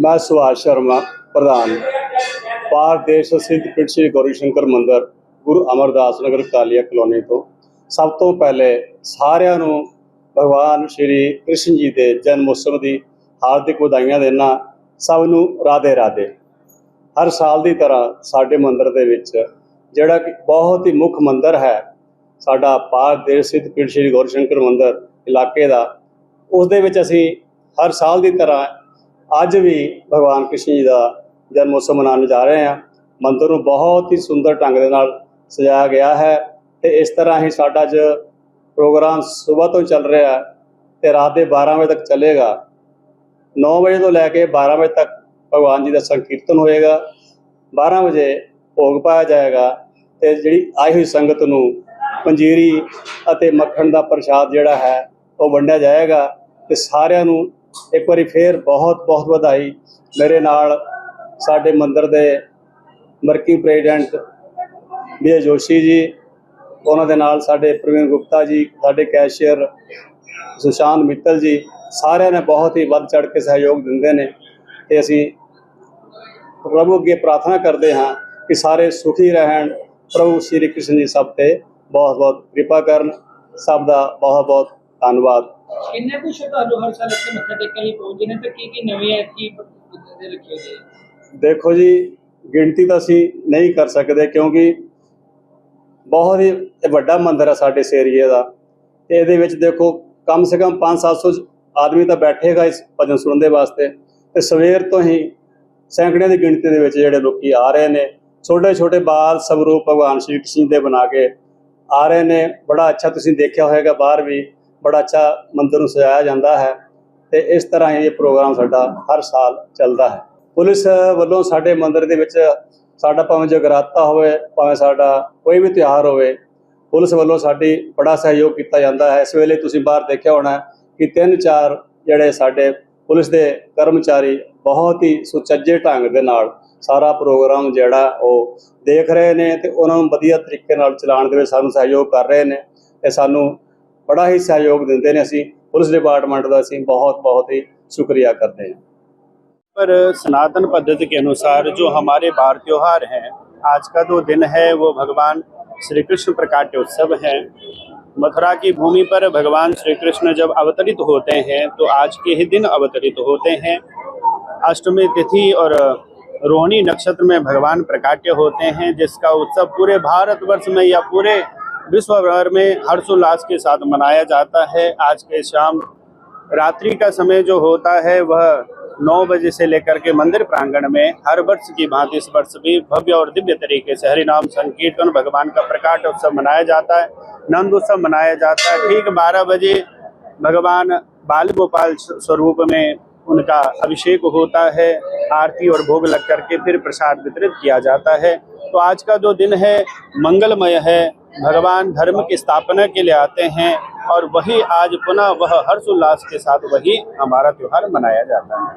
ਮੈਂ ਸੁਭਾਸ਼ ਸ਼ਰਮਾ, ਪ੍ਰਧਾਨ। ਭਾਰਤ ਦੇਸ਼ ਸਿੱਧ ਪਿੰਡ ਸ਼੍ਰੀ ਗੌਰੀ ਸ਼ੰਕਰ ਮੰਦਰ, ਗੁਰੂ ਅਮਰਦਾਸ ਨਗਰ ਕਾਲੀਆ ਕਲੋਨੀ ਤੋਂ। ਸਭ ਤੋਂ ਪਹਿਲੇ ਸਾਰਿਆਂ ਨੂੰ ਭਗਵਾਨ ਸ਼੍ਰੀ ਕ੍ਰਿਸ਼ਨ ਜੀ ਦੇ ਜਨਮ ਉਤਸਵ ਦੀ ਹਾਰਦਿਕ ਵਧਾਈਆਂ ਦੇਣਾ ਸਭ ਨੂੰ ਰਾਧੇ ਰਾਧੇ। ਹਰ ਸਾਲ ਦੀ ਤਰ੍ਹਾਂ ਸਾਡੇ ਮੰਦਰ ਦੇ ਵਿੱਚ ਜਿਹੜਾ ਕਿ ਬਹੁਤ ਹੀ ਮੁੱਖ ਮੰਦਰ ਹੈ, ਸਾਡਾ ਭਾਰਤ ਦੇਸ਼ ਸਿੱਧ ਪਿੰਡ ਸ਼੍ਰੀ ਗੌਰੀ ਸ਼ੰਕਰ ਮੰਦਰ ਇਲਾਕੇ ਦਾ, ਉਸ ਦੇ ਵਿੱਚ ਅਸੀਂ ਹਰ ਸਾਲ ਦੀ ਤਰ੍ਹਾਂ ਅੱਜ ਵੀ ਭਗਵਾਨ ਕ੍ਰਿਸ਼ਨ ਜੀ ਦਾ ਜਨਮ ਉਤਸਵ ਮਨਾਉਣ ਜਾ ਰਹੇ ਹਾਂ। ਮੰਦਰ ਨੂੰ ਬਹੁਤ ਹੀ ਸੁੰਦਰ ਢੰਗ ਦੇ ਨਾਲ ਸਜਾਇਆ ਗਿਆ ਹੈ ਤੇ ਇਸ ਤਰ੍ਹਾਂ ਹੀ ਸਾਡਾ ਅੱਜ ਪ੍ਰੋਗਰਾਮ ਸਵੇਰ ਤੋਂ ਚੱਲ ਰਿਹਾ ਹੈ ਤੇ ਰਾਤ ਦੇ 12 ਵਜੇ ਤੱਕ ਚੱਲੇਗਾ। 9 ਵਜੇ ਤੋਂ ਲੈ ਕੇ 12 ਵਜੇ ਤੱਕ ਭਗਵਾਨ ਜੀ ਦਾ ਸੰਕੀਰਤਨ ਹੋਏਗਾ। 12 ਵਜੇ ਭੋਗ ਪਾਇਆ ਜਾਏਗਾ ਤੇ ਜਿਹੜੀ ਆਈ ਹੋਈ ਸੰਗਤ ਨੂੰ ਪੰਜੀਰੀ ਅਤੇ ਮੱਖਣ ਦਾ ਪ੍ਰਸ਼ਾਦ ਜਿਹੜਾ ਹੈ ਉਹ ਵੰਡਿਆ ਜਾਏਗਾ ਤੇ ਸਾਰਿਆਂ ਨੂੰ ਇੱਕ ਵਾਰੀ ਫੇਰ ਬਹੁਤ ਬਹੁਤ ਵਧਾਈ ਮੇਰੇ ਨਾਲ ਸਾਡੇ ਮੰਦਰ ਦੇ ਵਰਕਿੰਗ ਪ੍ਰੈਜ਼ੀਡੈਂਟ ਵੀ ਜੋਸ਼ੀ ਜੀ, ਉਹਨਾਂ ਦੇ ਨਾਲ ਸਾਡੇ ਪ੍ਰਵੀਨ ਗੁਪਤਾ ਜੀ, ਸਾਡੇ ਕੈਸ਼ੀਅਰ ਸੁਸ਼ਾਂਤ ਮਿੱਤਲ ਜੀ, ਸਾਰਿਆਂ ਨੇ ਬਹੁਤ ਹੀ ਵੱਧ ਚੜ ਕੇ ਸਹਿਯੋਗ ਦਿੰਦੇ ਨੇ ਤੇ ਅਸੀਂ ਪ੍ਰਭੂ ਅੱਗੇ ਪ੍ਰਾਰਥਨਾ ਕਰਦੇ ਹਾਂ ਕਿ ਸਾਰੇ ਸੁਖੀ ਰਹਿਣ। ਪ੍ਰਭੂ ਸ਼੍ਰੀ ਕ੍ਰਿਸ਼ਨ ਜੀ ਸਭ ਤੇ ਬਹੁਤ ਬਹੁਤ ਕਿਰਪਾ ਕਰਨ। ਸਭ ਦਾ ਬਹੁਤ ਬਹੁਤ ਧੰਨਵਾਦ। ਕਿੰਨੇ ਕੁ ਸ਼ਰਧਾਲੂ ਹਰ ਸਾਲ ਇੱਥੇ ਮੱਥਾ ਟੇਕਣ ਲਈ ਪਹੁੰਚਦੇ ਨੇ, ਤੇ ਕੀ ਕੀ ਨਵੀਂ ਐਤਕੀ ਦੇ ਰੱਖੇ ਗਏ ਦੇਖੋ ਜੀ, ਗਿਣਤੀ ਤਾਂ ਅਸੀਂ ਨਹੀਂ ਕਰ ਸਕਦੇ ਕਿਉਂਕਿ ਬਹੁਤ ਹੀ ਵੱਡਾ ਮੰਦਿਰ ਹੈ ਸਾਡੇ ਇਸ ਏਰੀਏ ਦਾ ਤੇ ਇਹਦੇ ਵਿੱਚ ਦੇਖੋ ਕਮ ਸੇ ਕਮ 5-700 ਆਦਮੀ ਤਾਂ ਬੈਠੇਗਾ ਇਸ ਭਜਨ ਸੁਣਨ ਦੇ ਵਾਸਤੇ ਤੇ ਸਵੇਰ ਤੋਂ ਹੀ ਸੈਂਕੜਿਆਂ ਦੀ ਗਿਣਤੀ ਦੇ ਵਿੱਚ ਜਿਹੜੇ ਲੋਕੀ ਆ ਰਹੇ ਨੇ, ਛੋਟੇ ਛੋਟੇ ਬਾਲ ਸਵਰੂਪ ਭਗਵਾਨ ਸ਼੍ਰੀ ਕ੍ਰਿਸ਼ਨ ਦੇ ਬਣਾ ਕੇ ਆ ਰਹੇ ਨੇ, ਬੜਾ ਅੱਛਾ ਤੁਸੀਂ ਦੇਖਿਆ ਹੋਵੇਗਾ ਬਾਹਰ ਵੀ ਬੜਾ ਅੱਛਾ ਮੰਦਿਰ ਨੂੰ ਸਜਾਇਆ ਜਾਂਦਾ ਹੈ ਤੇ ਇਸ ਤਰ੍ਹਾਂ ਹੀ ਇਹ ਪ੍ਰੋਗਰਾਮ ਸਾਡਾ ਹਰ ਸਾਲ ਚੱਲਦਾ ਹੈ। ਪੁਲਿਸ ਵੱਲੋਂ ਸਾਡੇ ਮੰਦਿਰ ਦੇ ਵਿੱਚ ਸਾਡਾ ਭਾਵੇਂ ਜਗਰਾਤਾ ਹੋਵੇ, ਭਾਵੇਂ ਸਾਡਾ ਕੋਈ ਵੀ ਤਿਉਹਾਰ ਹੋਵੇ, ਪੁਲਿਸ ਵੱਲੋਂ ਸਾਡੀ ਬੜਾ ਸਹਿਯੋਗ ਕੀਤਾ ਜਾਂਦਾ ਹੈ। ਇਸ ਵੇਲੇ ਤੁਸੀਂ ਬਾਹਰ ਦੇਖਿਆ ਹੋਣਾ ਕਿ ਤਿੰਨ ਚਾਰ ਜਿਹੜੇ ਸਾਡੇ ਪੁਲਿਸ ਦੇ ਕਰਮਚਾਰੀ ਬਹੁਤ ਹੀ ਸੁਚੱਜੇ ਢੰਗ ਦੇ ਨਾਲ ਸਾਰਾ ਪ੍ਰੋਗਰਾਮ ਜਿਹੜਾ ਉਹ ਦੇਖ ਰਹੇ ਨੇ ਤੇ ਉਹਨਾਂ ਨੂੰ ਵਧੀਆ ਤਰੀਕੇ ਨਾਲ ਚਲਾਉਣ ਦੇ ਵਿੱਚ ਸਾਨੂੰ ਸਹਿਯੋਗ ਕਰ ਰਹੇ ਨੇ ਤੇ ਸਾਨੂੰ ਬੜਾ ਹੀ ਸਹਿਯੋਗ ਦਿੰਦੇ ਨੇ ਅਸੀਂ ਪੁਲਿਸ ਡਿਪਾਰਟਮੈਂਟ ਦਾ ਅਸੀਂ ਬਹੁਤ ਬਹੁਤ ਹੀ ਸ਼ੁਕਰੀਆ ਕਰਦੇ ਹਾਂ पर सनातन पद्धति के अनुसार जो हमारे बार त्योहार हैं आज का जो दिन है वो भगवान श्री कृष्ण प्रकाट्य उत्सव है मथुरा की भूमि पर भगवान श्री कृष्ण जब अवतरित होते हैं तो आज के ही दिन अवतरित होते हैं अष्टमी तिथि और रोहिणी नक्षत्र में भगवान प्रकाट्य होते हैं जिसका उत्सव पूरे भारतवर्ष में या पूरे विश्व भर में हर्षोल्लास के साथ मनाया जाता है। आज के शाम रात्रि का समय जो होता है, वह नौ बजे से लेकर के मंदिर प्रांगण में हर वर्ष की भांति इस वर्ष भी भव्य और दिव्य तरीके से हरिनाम संकीर्तन, भगवान का प्रकाट उत्सव मनाया जाता है। नंद उत्सव मनाया जाता है। ठीक बारह बजे भगवान बाल गोपाल स्वरूप में उनका अभिषेक होता है। आरती और भोग लग करके फिर प्रसाद वितरित किया जाता है। तो आज का जो दिन है, मंगलमय है। भगवान धर्म की स्थापना के लिए आते हैं और वही आज पुनः वह हर्षोल्लास के साथ वही हमारा त्योहार मनाया जाता है